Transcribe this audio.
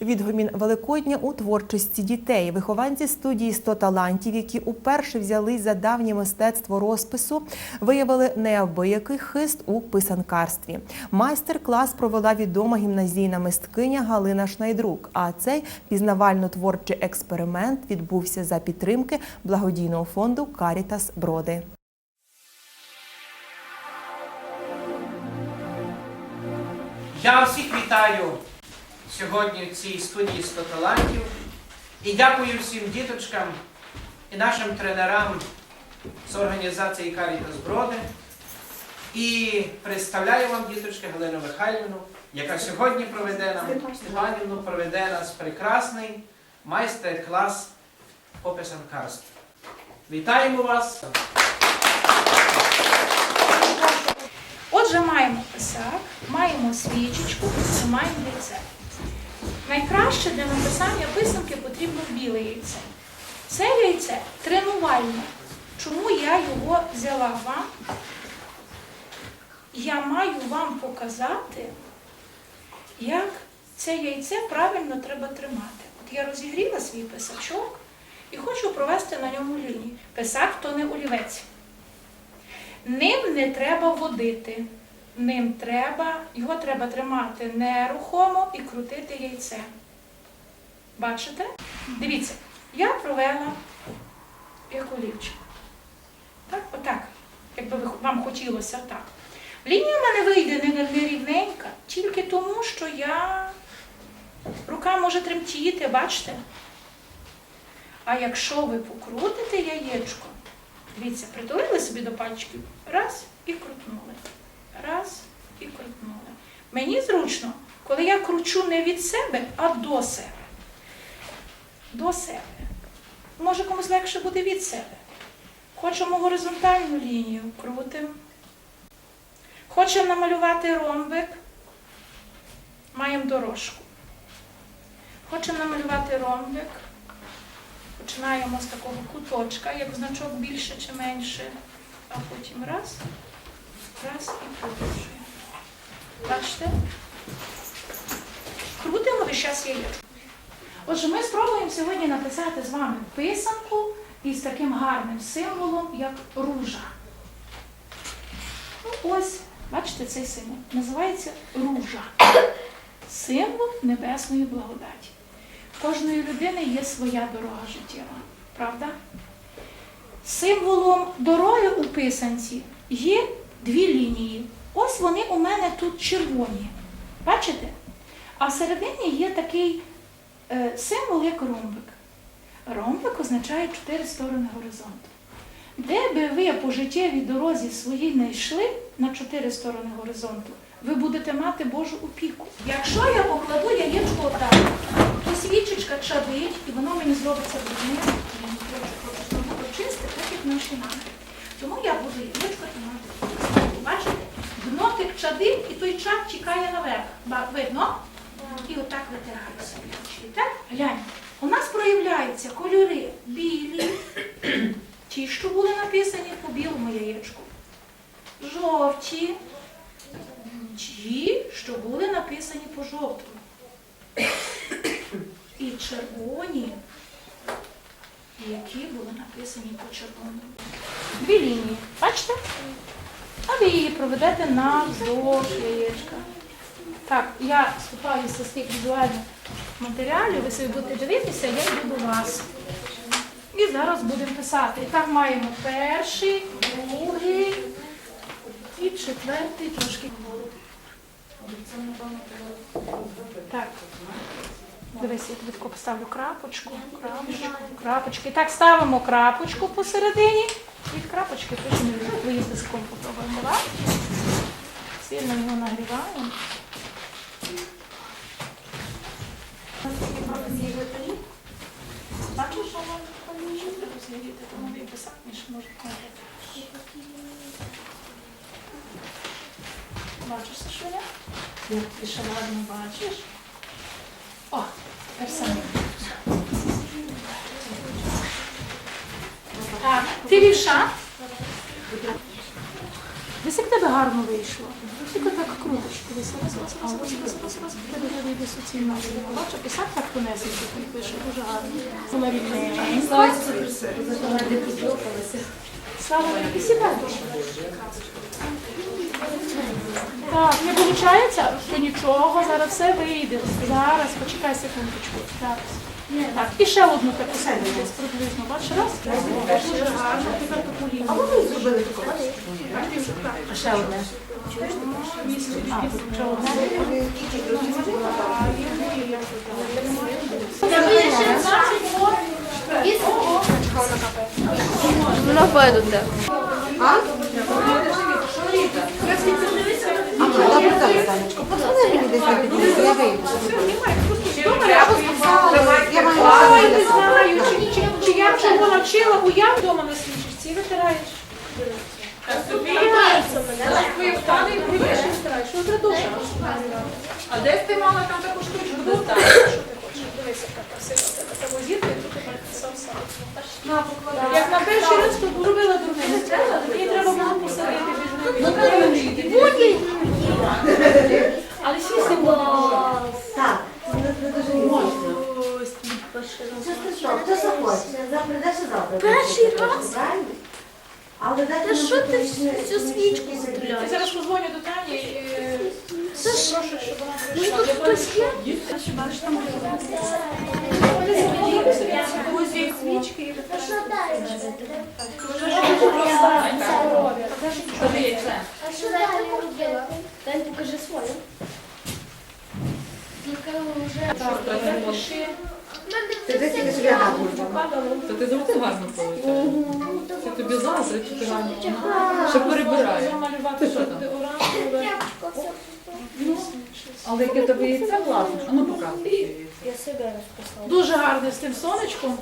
Відгомін Великодня у творчості дітей. Вихованці студії «100 талантів, які уперше взялись за давнє мистецтво розпису, виявили неабиякий хист у писанкарстві. Майстер-клас провела відома гімназійна мисткиня Галина Шнайдрук. А цей пізнавально-творчий експеримент відбувся за підтримки благодійного фонду Карітас Броди. Я всіх вітаю сьогодні в цій студії 100 талантів і дякую всім діточкам і нашим тренерам з організації Карітас Броди. І представляю вам діточки Галину Михайлівну, яка сьогодні проведе нам Степанівну проведе нас прекрасний майстер-клас по писанкарству. Вітаємо вас! Отже, маємо писак, маємо свічечку маємо яйце. Найкраще для написання писанки потрібно біле яйце. Це яйце тренувальне. Чому я його взяла вам? Я маю вам показати, як це яйце правильно треба тримати. От я розігріла свій писачок і хочу провести на ньому лінію. Писак то не олівець. Ним не треба водити. Ним треба, його треба тримати нерухомо і крутити яйце. Бачите? Дивіться, я провела як олівчик. Так, отак. Якби вам хотілося так. Лінія в мене вийде не, не рівненька, тільки тому, що я рука може тремтіти, бачите? А якщо ви покрутите яєчко, Дивіться, притулили собі до пальчиків, раз і крутнули. Раз і крутнули. Мені зручно, коли я кручу не від себе, а до себе. До себе. Може комусь легше буде від себе. Хочемо горизонтальну лінію, крутимо. Хочемо намалювати ромбик, маємо дорожку. Хочемо намалювати ромбик, Починаємо з такого куточка, як значок більше чи менше, а потім раз, раз і продовжуємо. Бачите? Крутимо весь час яєчко. Отже, ми спробуємо сьогодні написати з вами писанку із таким гарним символом, як ружа. Ну, ось, бачите, цей символ. Називається ружа. Символ небесної благодаті. Кожної людини є своя дорога життєва, правда? Символом дороги у писанці є дві лінії. Ось вони у мене тут червоні. Бачите? А всередині є такий е, символ, як ромбик. Ромбик означає чотири сторони горизонту. Де би ви по життєвій дорозі своїй не йшли на чотири сторони горизонту, ви будете мати Божу опіку. Якщо я покладу яєчко отак, то свічечка чадить, і воно мені зробиться брудним, і мені треба просто почистити, так як наші наміри. Тому я буду яєчко тримати. Бачите? Чадить, і той чад тікає наверх. Видно? І отак витираю собі очі. Глянь. У нас проявляються кольори білі, ті, що були написані по білому яєчку. Жовті, ті, що були написані по жовтому. І червоні, які були написані по червоному. Дві лінії. Бачите? А ви її проведете навздовж яєчка. Так, я вступаюся з тих візуальних матеріалів, ви собі будете дивитися, я йду до вас. І зараз будемо писати. І так маємо перший, другий і четвертий трошки. Так. Дивись, я тобі поставлю крапочку, крапочку, крапочки. Так, ставимо крапочку посередині. Від крапочки потім твоїм писком попробуємо. Давай. Сильно його нагріваємо. Бачиш, воно що треба тому він писати, ніж може нагріти. Бачиш, Сашуня? Як ти ще ладно бачиш. О, тепер саме. Ти лівша? Десь як тебе гарно вийшло. Тільки так круточку. Раз, раз, раз, раз, раз, раз, раз, раз. Тебе вже йде суцільно. Бачу, писати так тонесенько він пише, дуже гарно. Вона рівненька. Слава Богу, сідай. Так, не виходить, то нічого, зараз все вийде. Зараз, почекай секундочку. Так. Так, і ще одну таку десь приблизно. Бачиш, раз? Дуже гарно, таку лінію. А вони зробили таку? Так, ще одне. А, тут ще одне. Воно видуте. Ой, не знаю, чи, чи, чи я бо я вдома на свічці витираєш. Твої встали і привиш і втираєш. Що треба дуже? А де ти мала там таку штучку достати? Що ти хочеш? так, яка так, так, так, так, так, і тут так, так, так, Як на перший раз, то так, дурнину. Але дайте Та мені що ти всю свічку точно Я стріляєш? зараз позвоню до Тані і прошу, щоб вона Ну прийшла. тут хтось є? Свічки і А що далі робила? Дай покажи свою. Тільки вже... Ти десь тільки собі гадку. Та ти завжди гарно поводиш. Це тобі заздрить, гарно. Ще перебирає. Малювати що там? оранжеве. Але яке тобі яйце власне? А ну показуй. Я себе розписала. Дуже гарне з тим сонечком.